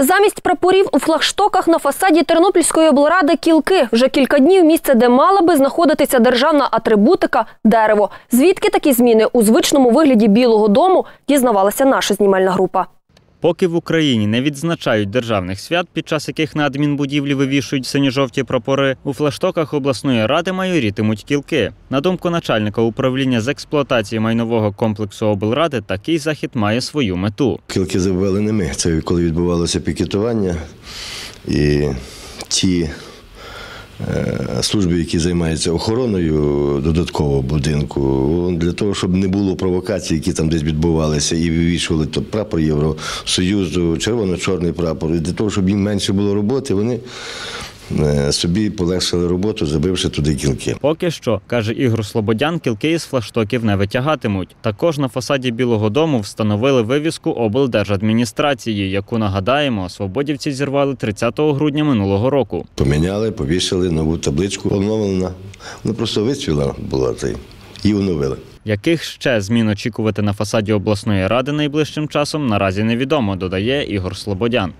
Замість прапорів у флагштоках на фасаді Тернопільської облради кілки. Вже кілька днів місце, де мала би знаходитися державна атрибутика дерево. Звідки такі зміни у звичному вигляді Білого дому дізнавалася наша знімальна група. Поки в Україні не відзначають державних свят, під час яких на адмінбудівлі вивішують синьо-жовті прапори, у флаштоках обласної ради майорітимуть кілки. На думку начальника управління з експлуатації майнового комплексу облради, такий захід має свою мету. Кілки завели не ми. Це коли відбувалося пікетування. І ті служби, які займаються охороною додаткового будинку, для того, щоб не було провокацій, які там десь відбувалися, і вивішували то прапор Євросоюзу, червоно-чорний прапор. І для того, щоб їм менше було роботи, вони е, собі полегшили роботу, забивши туди кілки. Поки що, каже Ігор Слободян, кілки із флаштоків не витягатимуть. Також на фасаді Білого Дому встановили вивіску облдержадміністрації, яку нагадаємо, свободівці зірвали 30 грудня минулого року. Поміняли, повісили нову табличку, оновлена. Вона просто вицвіла була цей, і оновили. Яких ще змін очікувати на фасаді обласної ради найближчим часом наразі невідомо, додає Ігор Слободян.